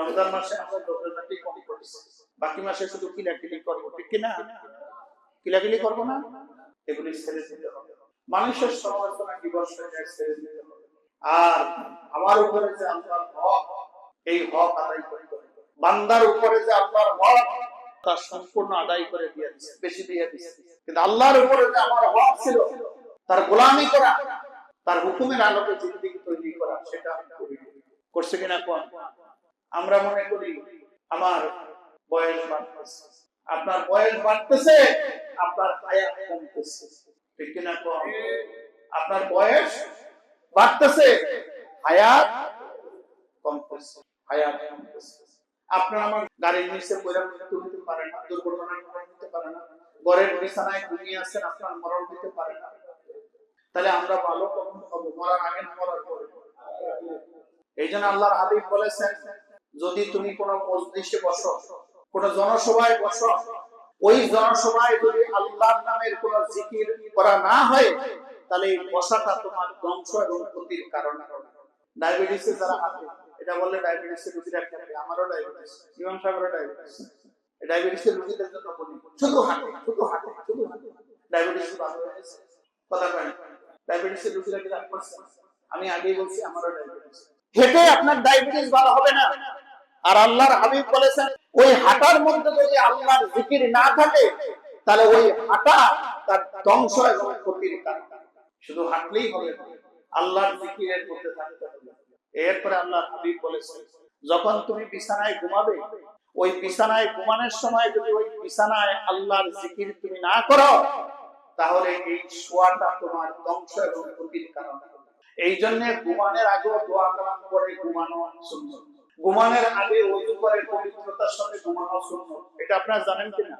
রমজান মাসে বাকি মাসে শুধু কিলাকিলি করব, ঠিক কিনা? কিলাকিলি করব না? এগুলি ছেড়ে দিতে হবে। মানুষের সমালোচনা দিবস ছেড়ে দিতে হবে। আর আমার উপরে যে আল্লাহর হক, এই হক আদায় হবে বান্দার উপরে যে আল্লাহর হক, তা সম্পূর্ণ আদায় করে দিয়ে দিচ্ছে বেশি দিয়ে দিচ্ছে কিন্তু আল্লাহর উপরে যে আমার হক ছিল, তার গোলামি করা, তার হুকুমের আলোকে জিন্দিগি তৈরি করা, সেটা করছে কিনা কোন? আমরা মনে করি আমার বয়স বাড়তেছে। আপনার বয়স বাড়তেছে, আপনার আয়াত কমতেছে। ঠিক কিনা কোন? আপনার বয়স বাড়তেছে, হায়াত কমতেছে হায়াত কমতেছে। আপনার আমার গাড়ির নিচে পয়লা মৃত্যু হতে পারে না দুর্ঘটনায় মরণ হতে পারে না, ঘরের বিছানায় ঘুমিয়ে আছেন, আপনার মরণ হতে পারে না। তাহলে আমরা ভালো কখন হব? মরার আগে না মরার পরে? এই জন্য আল্লাহর হাবিব বলেছেন যদি তুমি কোনো মজলিসে বসো, কোন জনসভায় বসো, ওই জনসভায় যদি আল্লাহর নামের কোন জিকির করা না হয়, তাহলে এই বসাটা তোমার ধ্বংস এবং ক্ষতির কারণ। ডায়াবেটিসে যারা হাতে এটা বললে ডায়াবেটিসের আমারও ডায়াবেটিস, ইমাম সাহেবেরও ডায়াবেটিস। ডায়াবেটিসের রোগীদের জন্য বলি, শুধু হাঁটে শুধু হাঁটে শুধু হাঁটে। ডায়াবেটিস কথা কয় ডায়াবেটিসের রোগীরা কি আমি আগেই বলছি, আমারও ডায়াবেটিস। হেঁটে আপনার ডায়াবেটিস ভালো হবে না। আর আল্লাহর হাবিব বলেছেন, ওই হাঁটার মধ্যে যদি আল্লাহর জিকির না থাকে, তাহলে ওই হাঁটা তার ধ্বংস এবং ক্ষতির কারণ। শুধু হাঁটলেই হবে আল্লাহর জিকিরের মধ্যে থাকতে হবে এরপরে আল্লাহর হাবিব বলেছেন, যখন তুমি বিছানায় ঘুমাবে, ওই বিছানায় ঘুমানোর সময় যদি ওই বিছানায় আল্লাহর জিকির তুমি না করো, তাহলে এই শোয়াটা তোমার ধ্বংস এবং ক্ষতির কারণ। এই জন্য ঘুমানোর আগেও দোয়া কালাম করে ঘুমানো সুন্নত। ঘুমানোর আগে ওযু করে পবিত্রতার সাথে ঘুমানো এটা আপনারা জানেন কিনা?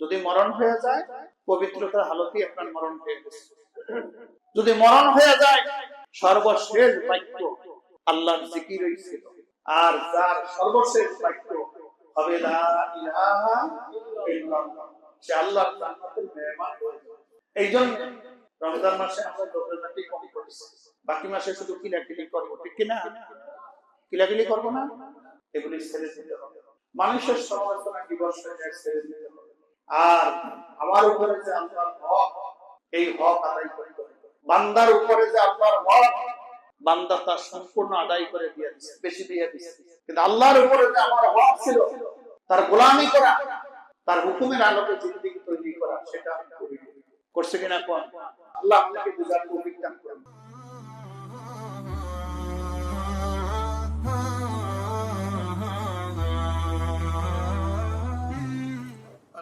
যদি মরণ হয়ে যায়, পবিত্রতার হালতই আপনার মরণ হয়ে গেছে। যদি মরণ হয়ে যায়, সর্বশেষ বাক্য আল্লাহর ছিল। আর যার সর্বশেষ বাক্য হবে, লা ইলাহা ইল্লাল্লাহ। সে আল্লাহর জান্নাতের মেহমান। এই জন্য রমজান মাসে আমরা কম বাকি মাসে শুধু কিনা কিলাকিলি করব ঠিক কিনা? কিলাকিলি করব না? এগুলি ছেড়ে দিতে হবে। মানুষের সমালোচনা দিতে হবে। আর আমার উপরে যে আল্লাহর হক, এই হক আদায় হবে বান্দার উপরে যে আল্লাহর হক, বান্দা তার সম্পূর্ণ আদায় করে দিয়ে দিচ্ছে বেশি দিয়ে দিচ্ছে কিন্তু আল্লাহর উপরে যে আমার হক ছিল, তার গোলামি করা, তার হুকুমের আলোকে জিন্দিগি তৈরি করা, সেটা করছে কিনা কোন? আল্লাহ আপনাকে বুঝার দান করুন।